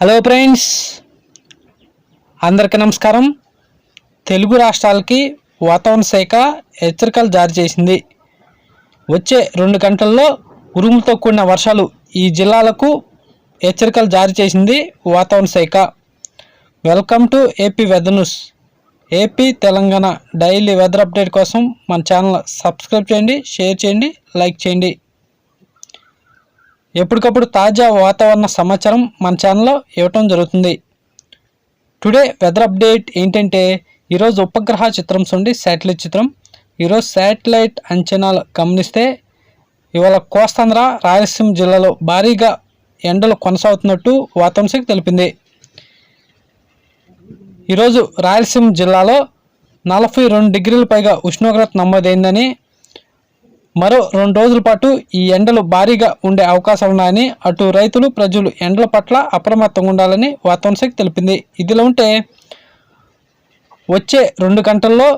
Hello friends అందరికీ నమస్కారం. తెలుగు రాష్ట్రాలకి వాతావరణ శాఖ హెచ్చరికలు జారీ చేసింది. వచ్చే రెండు గంటల్లో ఉరుములతో కూడిన వర్షాలు ఈ జిల్లాలకు హెచ్చరికలు జారీ చేసింది వాతావరణ శాఖ. Welcome to AP weather news AP Telangana daily weather update కోసం మన ఛానల్ సబ్స్క్రైబ్ చేయండి షేర్ చేయండి లైక్ చేయండి. ఎప్పటికప్పుడు తాజా వాతావరణ సమాచారం మన ఛానల్లో ఇవ్వటం జరుగుతుంది. టుడే వెదర్ అప్డేట్ ఏంటంటే ఈరోజు ఉపగ్రహ చిత్రం నుండి శాటిలైట్ చిత్రం. ఈరోజు శాటిలైట్ అంచనాలు గమనిస్తే ఇవాళ కోస్తాంధ్ర రాయలసీమ జిల్లాలో భారీగా ఎండలు కొనసాగుతున్నట్టు వాతావరణ శాఖ తెలిపింది. ఈరోజు రాయలసీమ జిల్లాలో నలభై రెండు డిగ్రీల పైగా ఉష్ణోగ్రత నమోదైందని మరో రెండు రోజుల పాటు ఈ ఎండలు భారీగా ఉండే అవకాశాలు ఉన్నాయని అటు రైతులు ప్రజలు ఎండల పట్ల అప్రమత్తంగా ఉండాలని వాతావరణ శాఖ తెలిపింది. ఇదిలో ఉంటే వచ్చే రెండు గంటల్లో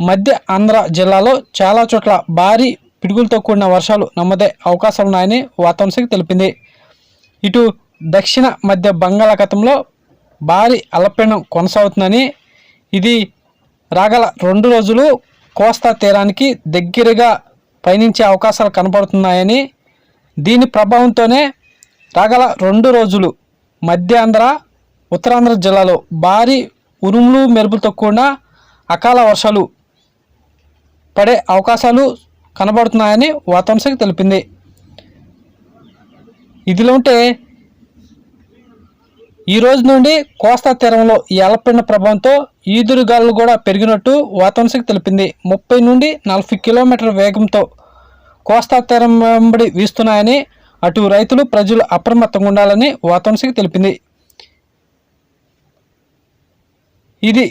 మధ్య ఆంధ్ర జిల్లాలో చాలా చోట్ల భారీ పిడుగులతో కూడిన వర్షాలు నమ్మదే అవకాశాలు ఉన్నాయని వాతావరణ శాఖ తెలిపింది. ఇటు దక్షిణ మధ్య బంగాళాఖాతంలో భారీ అలపీడనం కొనసాగుతుందని ఇది రాగల రెండు రోజులు కోస్తా తీరానికి దగ్గరగా పయనించే అవకాశాలు కనపడుతున్నాయని దీని ప్రభావంతోనే రాగల రెండు రోజులు మధ్యాంధ్ర ఉత్తరాంధ్ర జిల్లాలో భారీ ఉరుములు మెరుపులతో కూడిన అకాల వర్షాలు పడే అవకాశాలు కనబడుతున్నాయని వాతావరణ శాఖ తెలిపింది. ఇదిలో ఉంటే ఈ రోజు నుండి కోస్తా తీరంలో ఈ అలపడిన ప్రభావంతో ఈదురుగాలు కూడా పెరిగినట్టు వాతావరణ శాఖ తెలిపింది. ముప్పై నుండి నలభై కిలోమీటర్ల వేగంతో కోస్తా తీరం వెంబడి వీస్తున్నాయని అటు రైతులు ప్రజలు అప్రమత్తంగా ఉండాలని వాతావరణ శాఖ తెలిపింది. ఇది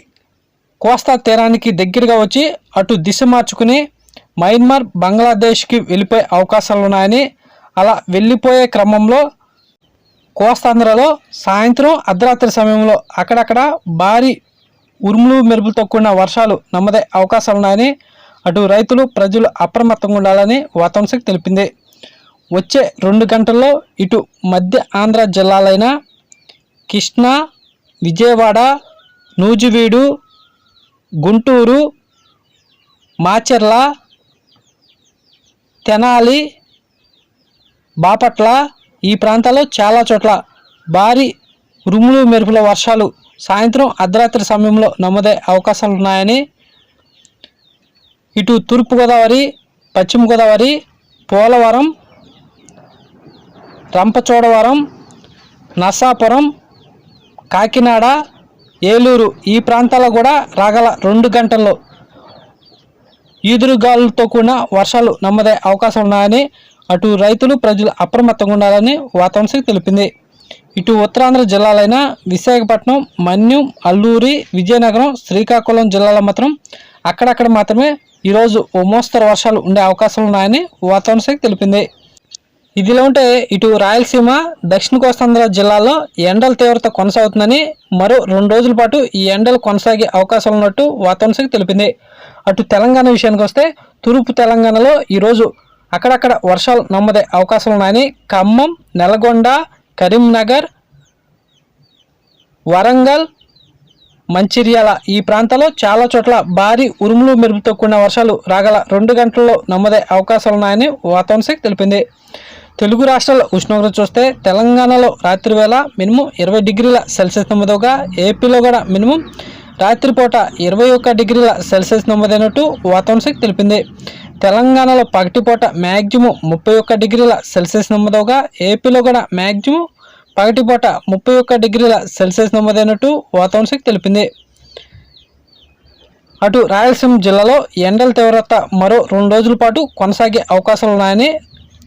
కోస్తా తీరానికి దగ్గరగా వచ్చి అటు దిశ మార్చుకుని మయన్మార్ బంగ్లాదేశ్కి వెళ్ళిపోయే అవకాశాలు ఉన్నాయని అలా వెళ్ళిపోయే క్రమంలో కోస్తాంధ్రలో సాయంత్రం అర్ధరాత్రి సమయంలో అక్కడక్కడ భారీ ఉరుములు మెరుపులతో కూడిన వర్షాలు నమ్మదే అవకాశాలు ఉన్నాయని అటు రైతులు ప్రజలు అప్రమత్తంగా ఉండాలని వాతావరణ శాఖ తెలిపింది. వచ్చే రెండు గంటల్లో ఇటు మధ్య ఆంధ్ర జిల్లాలైన కృష్ణా విజయవాడ నూజివీడు గుంటూరు మాచెర్ల తెనాలి బాపట్ల ఈ ప్రాంతాల్లో చాలా చోట్ల భారీ ఉరుములు మెరుపుల వర్షాలు సాయంత్రం అర్ధరాత్రి సమయంలో నమోదయ్యే అవకాశాలు ఉన్నాయని ఇటు తూర్పుగోదావరి పశ్చిమ గోదావరి పోలవరం రంపచోడవరం నర్సాపురం కాకినాడ ఏలూరు ఈ ప్రాంతాల్లో కూడా రాగల రెండు గంటల్లో ఈదురుగాలులతో కూడిన వర్షాలు నమ్మదే అవకాశం ఉన్నాయని అటు రైతులు ప్రజలు అప్రమత్తంగా ఉండాలని వాతావరణ శాఖ తెలిపింది. ఇటు ఉత్తరాంధ్ర జిల్లాలైన విశాఖపట్నం మన్యం అల్లూరి విజయనగరం శ్రీకాకుళం జిల్లాలో మాత్రం అక్కడక్కడ మాత్రమే ఈరోజు ఓ మోస్తరు వర్షాలు ఉండే అవకాశాలు ఉన్నాయని వాతావరణ శాఖ తెలిపింది. ఇదిలో ఉంటే ఇటు రాయలసీమ దక్షిణ కోస్తాంధ్ర జిల్లాలో ఎండల తీవ్రత కొనసాగుతుందని మరో రెండు రోజుల పాటు ఈ ఎండలు కొనసాగే అవకాశాలు ఉన్నట్టు వాతావరణ శాఖ తెలిపింది. అటు తెలంగాణ విషయానికి వస్తే తూర్పు తెలంగాణలో ఈరోజు అక్కడక్కడ వర్షాలు నమ్మదే అవకాశాలు ఉన్నాయని ఖమ్మం నల్గొండ కరీంనగర్ వరంగల్ మంచిర్యాల ఈ ప్రాంతాల్లో చాలా చోట్ల భారీ ఉరుములు మెరుపుతో కూడిన వర్షాలు రాగల రెండు గంటల్లో నమ్మదే అవకాశాలు ఉన్నాయని వాతావరణ శాఖ తెలిపింది. తెలుగు రాష్ట్రాల ఉష్ణోగ్రత చూస్తే తెలంగాణలో రాత్రి వేళ మినిమం ఇరవై డిగ్రీల సెల్సియస్ నమోదవగా ఏపీలో కూడా మినిమం రాత్రిపూట ఇరవై ఒక్క డిగ్రీల సెల్సియస్ నమోదైనట్టు వాతావరణ శాఖ తెలిపింది. తెలంగాణలో పగటిపూట మ్యాక్సిమం ముప్పై ఒక్క డిగ్రీల సెల్సియస్ నమోదవగా ఏపీలో కూడా మ్యాక్సిమం పగటిపూట ముప్పై ఒక్క డిగ్రీల సెల్సియస్ నమోదైనట్టు వాతావరణ శాఖ తెలిపింది. అటు రాయలసీమ జిల్లాలో ఎండల తీవ్రత మరో రెండు రోజుల పాటు కొనసాగే అవకాశాలు ఉన్నాయని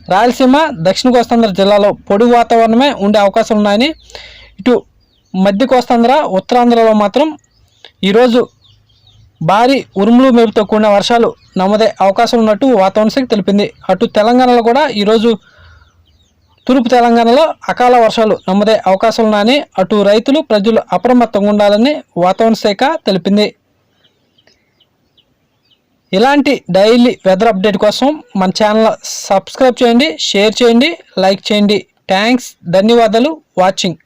రాయలసీమ దక్షిణ కోస్తాంధ్ర జిల్లాలో పొడి వాతావరణమే ఉండే అవకాశాలు ఉన్నాయని ఇటు మధ్య కోస్తాంధ్ర ఉత్తరాంధ్రలో మాత్రం ఈరోజు భారీ ఉరుములు మెరుపుతో కూడిన వర్షాలు నమోదే అవకాశం ఉన్నట్టు వాతావరణ శాఖ తెలిపింది. అటు తెలంగాణలో కూడా ఈరోజు తూర్పు తెలంగాణలో అకాల వర్షాలు నమోదే అవకాశాలు ఉన్నాయని అటు రైతులు ప్రజలు అప్రమత్తంగా ఉండాలని వాతావరణ శాఖ తెలిపింది. ఇలాంటి డైలీ వెదర్ అప్డేట్ కోసం మన ఛానల్ సబ్స్క్రైబ్ చేయండి షేర్ చేయండి లైక్ చేయండి. థ్యాంక్స్ ధన్యవాదాలు వాచింగ్.